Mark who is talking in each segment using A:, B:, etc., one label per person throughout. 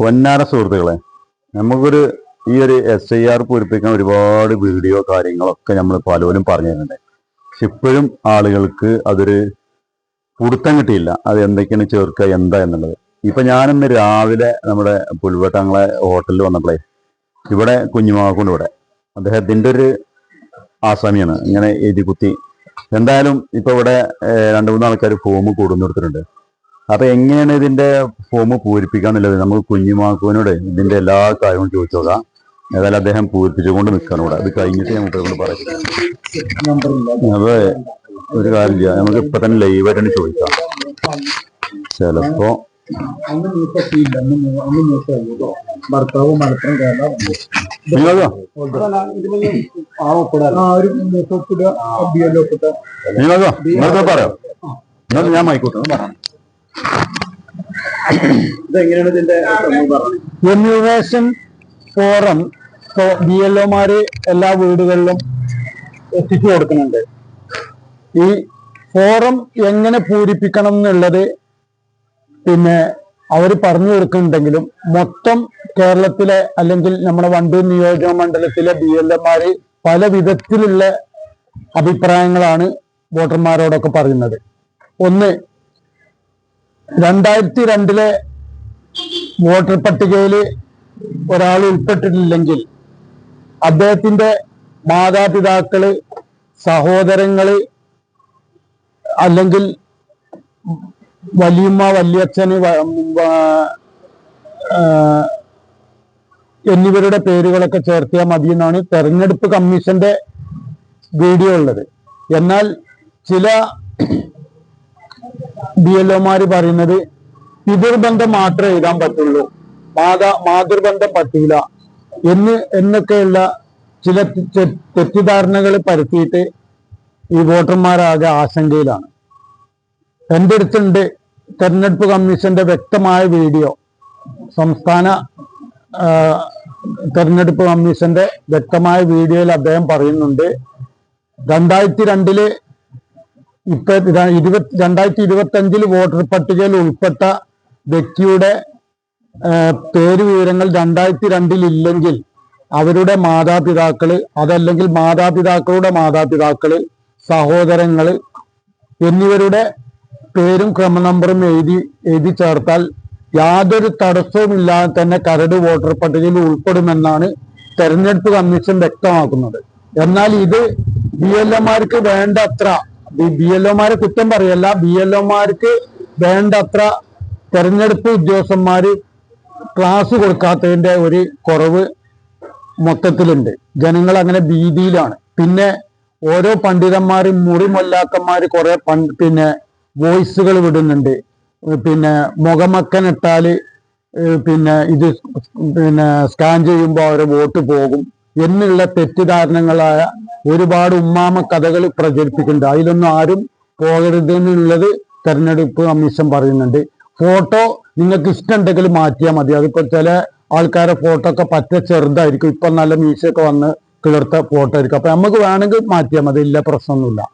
A: പൊന്നാര സുഹൃത്തുക്കളെ നമുക്കൊരു ഈ ഒരു എസ് ഐ ആർ പൂരിപ്പിക്കാൻ ഒരുപാട് വീഡിയോ കാര്യങ്ങളൊക്കെ നമ്മൾ പലരും പറഞ്ഞു തരുന്നുണ്ട് പക്ഷെ ഇപ്പോഴും ആളുകൾക്ക് അതൊരു പുടുത്തം കിട്ടിയില്ല. അത് എന്തൊക്കെയാണ് ചേർക്കുക എന്താ എന്നുള്ളത്. ഇപ്പൊ ഞാനിന്ന് രാവിലെ നമ്മുടെ പുൽവട്ടങ്ങളെ ഹോട്ടലിൽ വന്നപ്പോഴേ ഇവിടെ കുഞ്ഞുമാക്കൊണ്ട് ഇവിടെ. അദ്ദേഹത്തിന്റെ ഒരു ആസാമിയാണ്. ഇങ്ങനെ എഴുതി കുത്തി എന്തായാലും ഇപ്പൊ ഇവിടെ രണ്ടു മൂന്ന് ആൾക്കാർ ഫോം കൂടുന്നു കൊടുത്തിട്ടുണ്ട്. അപ്പൊ എങ്ങനെയാണ് ഇതിന്റെ ഫോം പൂരിപ്പിക്കാന്നുള്ളത്? നമുക്ക് കുഞ്ഞുമാക്കുവിനോട് ഇതിന്റെ എല്ലാ കാര്യവും ചോദിച്ചു നോക്കാം ഏതായാലും അദ്ദേഹം പൂരിപ്പിച്ചുകൊണ്ട് നിൽക്കണം ഇവിടെ. അത് കഴിഞ്ഞിട്ട് ഞാൻ കുട്ടികളോട് പറയാം. അതെ ഒരു കാര്യം ചെയ്യാം നമുക്ക് ഇപ്പൊ തന്നെ ലൈവായിട്ടാണ് ചോദിക്കാം. ചിലപ്പോ
B: ഭർത്താവ് മലപ്പുറം കേരള
A: പറയാം? ഞാൻ മൈക്കോട്ടെ പറയാം
B: ഇതെങ്ങനെയാണ്
C: ഫോറം ബി എൽ ഒമാര് എല്ലാ വീടുകളിലും എത്തിച്ചു കൊടുക്കുന്നുണ്ട്. ഈ ഫോറം എങ്ങനെ പൂരിപ്പിക്കണം എന്നുള്ളത് പിന്നെ അവർ പറഞ്ഞു കൊടുക്കുന്നുണ്ടെങ്കിലും മൊത്തം കേരളത്തിലെ അല്ലെങ്കിൽ നമ്മുടെ വണ്ടൂർ നിയോജക മണ്ഡലത്തിലെ ബി എൽ എമാര് പല വിധത്തിലുള്ള അഭിപ്രായങ്ങളാണ് വോട്ടർമാരോടൊക്കെ പറയുന്നത്. ഒന്ന് രണ്ടായിരത്തി രണ്ടിലെ വോട്ടർ പട്ടികയിൽ ഒരാൾ ഉൾപ്പെട്ടിട്ടില്ലെങ്കിൽ അദ്ദേഹത്തിന്റെ മാതാപിതാക്കൾ സഹോദരങ്ങൾ അല്ലെങ്കിൽ വലിയമ്മ വല്യച്ഛന് എന്നിവരുടെ പേരുകളൊക്കെ ചേർത്തിയാൽ മതി എന്നാണ് തെരഞ്ഞെടുപ്പ് കമ്മീഷന്റെ വീഡിയോ ഉള്ളത്. എന്നാൽ ചില ബി എൽ പറയുന്നത് പിതൃബന്ധം മാത്രമേ എഴുതാൻ പറ്റുള്ളൂ. മാതാ മാതൃബന്ധം പറ്റൂല. എന്ന് എന്നൊക്കെയുള്ള ചില തെറ്റിദ്ധാരണകൾ പരത്തിയിട്ട് ഈ വോട്ടർമാരാകെ ആശങ്കയിലാണ്. എന്റെ അടുത്തുണ്ട് തെരഞ്ഞെടുപ്പ് കമ്മീഷന്റെ വ്യക്തമായ വീഡിയോ. സംസ്ഥാന തെരഞ്ഞെടുപ്പ് കമ്മീഷന്റെ വ്യക്തമായ വീഡിയോയിൽ അദ്ദേഹം പറയുന്നുണ്ട് രണ്ടായിരത്തി രണ്ടിൽ ഇപ്പൊ ഇരുപത്തി രണ്ടായിരത്തി ഇരുപത്തി അഞ്ചിൽ വോട്ടർ പട്ടികയിൽ ഉൾപ്പെട്ട വ്യക്തിയുടെ പേര് വിവരങ്ങൾ രണ്ടായിരത്തി രണ്ടിൽ ഇല്ലെങ്കിൽ അവരുടെ മാതാപിതാക്കൾ അതല്ലെങ്കിൽ മാതാപിതാക്കളുടെ മാതാപിതാക്കൾ സഹോദരങ്ങൾ എന്നിവരുടെ പേരും ക്രമനമ്പറും എഴുതി എഴുതി ചേർത്താൽ യാതൊരു തടസ്സവും ഇല്ലാതെ തന്നെ കരട് വോട്ടർ പട്ടികയിൽ ഉൾപ്പെടുമെന്നാണ് തെരഞ്ഞെടുപ്പ് കമ്മീഷൻ വ്യക്തമാക്കുന്നത്. എന്നാൽ ഇത് ബി എൽ എമാർക്ക് വേണ്ടത്ര ബി എൽ ഒമാരെ കുറ്റം പറയല്ല. ബി എൽ ഒമാർക്ക് വേണ്ടത്ര തെരഞ്ഞെടുപ്പ് ഉദ്യോഗസ്ഥന്മാര് ക്ലാസ് കൊടുക്കാത്തതിന്റെ ഒരു കുറവ് മൊത്തത്തിലുണ്ട്. ജനങ്ങൾ അങ്ങനെ ഭീതിയിലാണ്. പിന്നെ ഓരോ പണ്ഡിതന്മാരും മുറിമൊല്ലാക്കന്മാർ കുറെ പിന്നെ വോയിസുകൾ വിടുന്നുണ്ട്. പിന്നെ മുഖമക്കനിട്ടാൽ ഏഹ് പിന്നെ ഇത് പിന്നെ സ്കാൻ ചെയ്യുമ്പോൾ അവരെ വോട്ട് പോകും. എന്നുള്ള തെറ്റിദ്ധാരണങ്ങളായ ഒരുപാട് ഉമ്മാമ കഥകൾ പ്രചരിപ്പിക്കുന്നുണ്ട്. അതിലൊന്നും ആരും പോകരുത് എന്നുള്ളത് തെരഞ്ഞെടുപ്പ് കമ്മീഷൻ പറയുന്നുണ്ട്. ഫോട്ടോ നിങ്ങൾക്ക് ഇഷ്ടമുണ്ടെങ്കിൽ മാറ്റിയാൽ മതി. അതിപ്പോ ചില ആൾക്കാരെ ഫോട്ടോ ഒക്കെ പറ്റ ചെറുതായിരിക്കും. ഇപ്പൊ നല്ല മീശയൊക്കെ വന്ന് കിളിർത്ത ഫോട്ടോ ആയിരിക്കും. അപ്പൊ നമുക്ക് വേണമെങ്കിൽ മാറ്റിയാൽ മതി. ഇല്ല പ്രശ്നമൊന്നുമില്ല.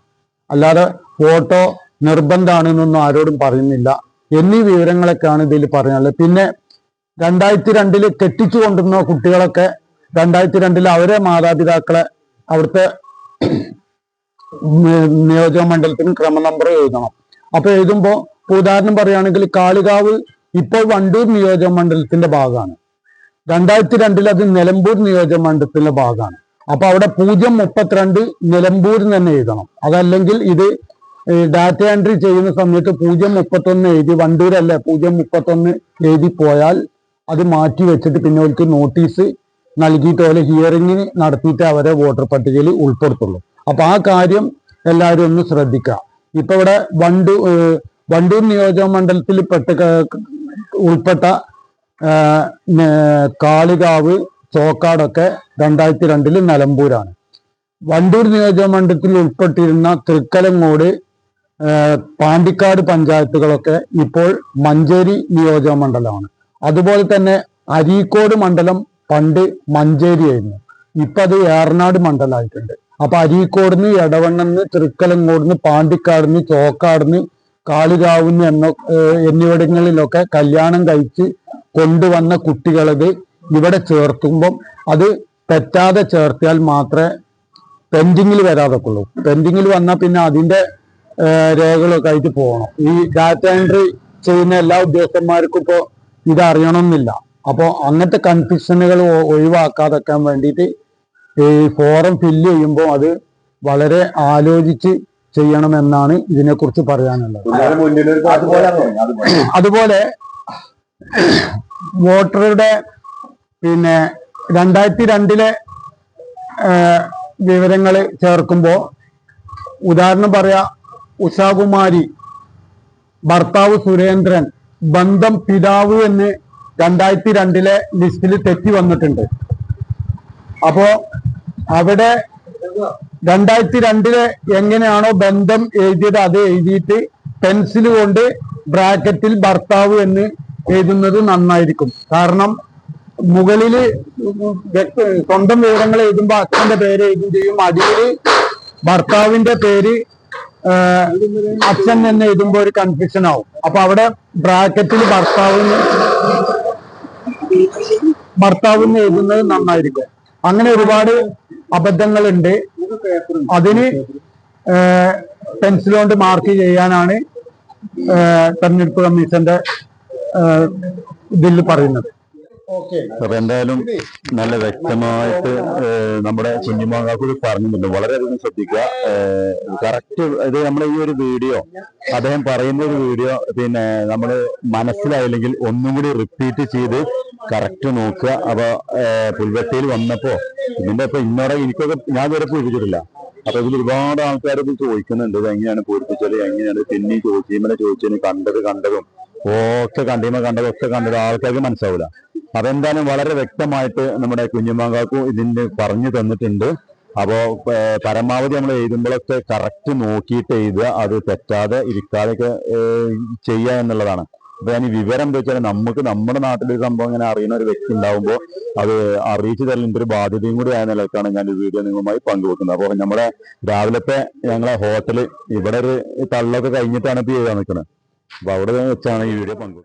C: അല്ലാതെ ഫോട്ടോ നിർബന്ധമാണെന്നൊന്നും ആരോടും പറയുന്നില്ല. എന്നീ വിവരങ്ങളൊക്കെയാണ് ഇതിൽ പറയാനുള്ളത് പിന്നെ രണ്ടായിരത്തി രണ്ടിൽ കെട്ടിച്ചു കൊണ്ടിരുന്ന കുട്ടികളൊക്കെ രണ്ടായിരത്തി രണ്ടിൽ അവരെ മാതാപിതാക്കളെ അവിടുത്തെ നിയോജക മണ്ഡലത്തിന് ക്രമനമ്പർ എഴുതണം. അപ്പൊ എഴുതുമ്പോൾ ഉദാഹരണം പറയുകയാണെങ്കിൽ കാളികാവ് ഇപ്പോൾ വണ്ടൂർ നിയോജക മണ്ഡലത്തിന്റെ ഭാഗമാണ്. രണ്ടായിരത്തി രണ്ടിൽ അത് നിലമ്പൂർ നിയോജക മണ്ഡലത്തിന്റെ ഭാഗമാണ്. അപ്പൊ അവിടെ പൂജ്യം മുപ്പത്തിരണ്ട് നിലമ്പൂർ തന്നെ എഴുതണം. അതല്ലെങ്കിൽ ഇത് ഡാറ്റ എൻട്രി ചെയ്യുന്ന സമയത്ത് പൂജ്യം മുപ്പത്തൊന്ന് എഴുതി വണ്ടൂരല്ല പൂജ്യം മുപ്പത്തൊന്ന് എഴുതി പോയാൽ അത് മാറ്റി വെച്ചിട്ട് പിന്നെ അവർക്ക് നോട്ടീസ് നൽകിയിട്ട് അവരെ ഹിയറിംഗ് നടത്തിയിട്ട് അവരെ വോട്ടർ പട്ടികയിൽ ഉൾപ്പെടുത്തുള്ളൂ. അപ്പൊ ആ കാര്യം എല്ലാവരും ഒന്ന് ശ്രദ്ധിക്കുക. ഇപ്പൊ ഇവിടെ വണ്ടു വണ്ടൂർ നിയോജക മണ്ഡലത്തിൽ പെട്ട ഉൾപ്പെട്ട കാളികാവ് ചോക്കാടൊക്കെ രണ്ടായിരത്തി രണ്ടിൽ നിലമ്പൂരാണ്. വണ്ടൂർ നിയോജക മണ്ഡലത്തിൽ ഉൾപ്പെട്ടിരുന്ന തൃക്കലങ്ങോട് പാണ്ടിക്കാട് പഞ്ചായത്തുകളൊക്കെ ഇപ്പോൾ മഞ്ചേരി നിയോജക മണ്ഡലമാണ്. അതുപോലെ തന്നെ അരീക്കോട് മണ്ഡലം പണ്ട് മഞ്ചേരി ആയിരുന്നു ഇപ്പൊ അത് ഏറനാട് മണ്ഡലമായിട്ടുണ്ട്. അപ്പൊ അരീക്കോടുന്ന് എടവണ്ണന്ന് തൃക്കലങ്ങോടിന്ന് പാണ്ടിക്കാടുന്ന് ചോക്കാടുന്ന് കാളികാവുന്ന് എന്ന എന്നിവിടങ്ങളിലൊക്കെ കല്യാണം കഴിച്ച് കൊണ്ടുവന്ന കുട്ടികളത് ഇവിടെ ചേർത്തുമ്പം അത് തെറ്റാതെ ചേർത്തിയാൽ മാത്രമേ പെൻഡിങ്ങിൽ വരാതൊക്കെയുള്ളൂ. പെൻഡിങ്ങിൽ വന്നാൽ പിന്നെ അതിന്റെ രേഖകളൊക്കെ ആയിട്ട് പോകണം. ഈ ഡാറ്റ എൻട്രി ചെയ്യുന്ന എല്ലാ ഉദ്യോഗസ്ഥന്മാർക്കും ഇപ്പോൾ ഇത് അറിയണമെന്നില്ല. അപ്പോൾ അങ്ങനത്തെ കൺഫ്യൂഷനുകൾ ഒഴിവാക്കാതെക്കാൻ വേണ്ടിയിട്ട് ഈ ഫോറം ഫില്ല് ചെയ്യുമ്പോൾ അത് വളരെ ആലോചിച്ച് ചെയ്യണമെന്നാണ് ഇതിനെക്കുറിച്ച് പറയാനുള്ളത്. അതുപോലെ വോട്ടറുടെ പിന്നെ രണ്ടായിരത്തി രണ്ടിലെ വിവരങ്ങൾ ചേർക്കുമ്പോൾ ഉദാഹരണം പറയാ ഉഷാകുമാരി ഭർത്താവ് സുരേന്ദ്രൻ ബന്ധം പിതാവ് എന്ന് രണ്ടായിരത്തി രണ്ടിലെ ലിസ്റ്റിൽ തെറ്റി വന്നിട്ടുണ്ട്. അപ്പോ അവിടെ രണ്ടായിരത്തി രണ്ടിലെ എങ്ങനെയാണോ ബന്ധം എഴുതിയത് അത് എഴുതിയിട്ട് പെൻസിൽ കൊണ്ട് ബ്രാക്കറ്റിൽ ഭർത്താവ് എന്ന് എഴുതുന്നത് നന്നായിരിക്കും. കാരണം വ്യക്ത- സ്വന്തം വിവരങ്ങൾ എഴുതുമ്പോൾ അച്ഛന്റെ പേര് എഴുതും ചെയ്യും. അടിയിൽ ഭർത്താവിന്റെ പേര് അച്ഛൻ എന്ന് എഴുതുമ്പോൾ ഒരു കൺഫ്യൂഷൻ ആവും. അപ്പൊ അവിടെ ബ്രാക്കറ്റിൽ ഭർത്താവിന് ഭർത്താവിന് എഴുതുന്നത് നന്നായിരിക്കും. അങ്ങനെ ഒരുപാട് അബദ്ധങ്ങളുണ്ട്. അതിന് പെൻസിൽ കൊണ്ട് മാർക്ക് ചെയ്യാനാണ് തെരഞ്ഞെടുപ്പ് കമ്മീഷന്റെ ഇതിൽ പറയുന്നത്.
A: അപ്പൊ എന്തായാലും നല്ല വ്യക്തമായിട്ട് നമ്മുടെ കുഞ്ഞുമാങ്ങാക്കൂടി പറഞ്ഞിട്ടുണ്ട്. വളരെയധികം ശ്രദ്ധിക്കുക. കറക്റ്റ് ഇത് നമ്മുടെ ഈ ഒരു വീഡിയോ അദ്ദേഹം പറയുന്ന ഒരു വീഡിയോ പിന്നെ നമ്മൾ മനസ്സിലായില്ലെങ്കിൽ ഒന്നും കൂടി റിപ്പീറ്റ് ചെയ്ത് കറക്റ്റ് നോക്കുക. അപ്പൊ പുൽവെട്ടയിൽ വന്നപ്പോ ഇതിന്റെ ഇപ്പൊ ഇന്നോടെ എനിക്കൊക്കെ ഞാൻ ഇതുവരെ പൂരിപ്പിച്ചിട്ടില്ല. അപ്പൊ ഇതിൽ ഒരുപാട് ആൾക്കാർ ഇത് ചോദിക്കുന്നുണ്ട്. ഇത് എങ്ങനെയാണ് പൂരിപ്പിച്ചത്? എങ്ങനെയാണ്? പിന്നെ ചോദിച്ചു ഇമ്മനെ ചോദിച്ചതിന് കണ്ടത് കണ്ടതും ഒക്കെ കണ്ടീമ കണ്ടതൊക്കെ കണ്ടത് ആൾക്കാർക്ക് മനസ്സിലാവില്ല അതെന്തായാലും വളരെ വ്യക്തമായിട്ട് നമ്മുടെ കുഞ്ഞുമാങ്കാക്കും ഇതിന്റെ പറഞ്ഞു തന്നിട്ടുണ്ട്. അപ്പോൾ പരമാവധി നമ്മൾ എഴുതുമ്പോഴൊക്കെ കറക്റ്റ് നോക്കിയിട്ട് എഴുതുക. അത് തെറ്റാതെ ഇരിക്കാതെയൊക്കെ ചെയ്യുക എന്നുള്ളതാണ്. അപ്പൊ ഞാൻ വിവരം എന്താ വെച്ചാൽ നമുക്ക് നമ്മുടെ നാട്ടിൽ ഒരു സംഭവം ഇങ്ങനെ അറിയുന്ന ഒരു വ്യക്തി ഉണ്ടാവുമ്പോൾ അത് അറിയിച്ചു തരലിന്റെ ഒരു ബാധ്യതയും കൂടി ആയ നിലക്കാണ് ഞാൻ ഈ വീഡിയോ നിങ്ങളുമായി പങ്കുവെക്കുന്നത്. അപ്പോൾ നമ്മുടെ രാവിലത്തെ ഞങ്ങളെ ഹോട്ടൽ ഇവിടെ ഒരു തള്ളൊക്കെ കഴിഞ്ഞിട്ടാണ് ഇപ്പൊ ചെയ്യാൻ നിൽക്കുന്നത് അപ്പൊ അവിടെ വെച്ചാണ് ഈ വീഡിയോ പങ്കു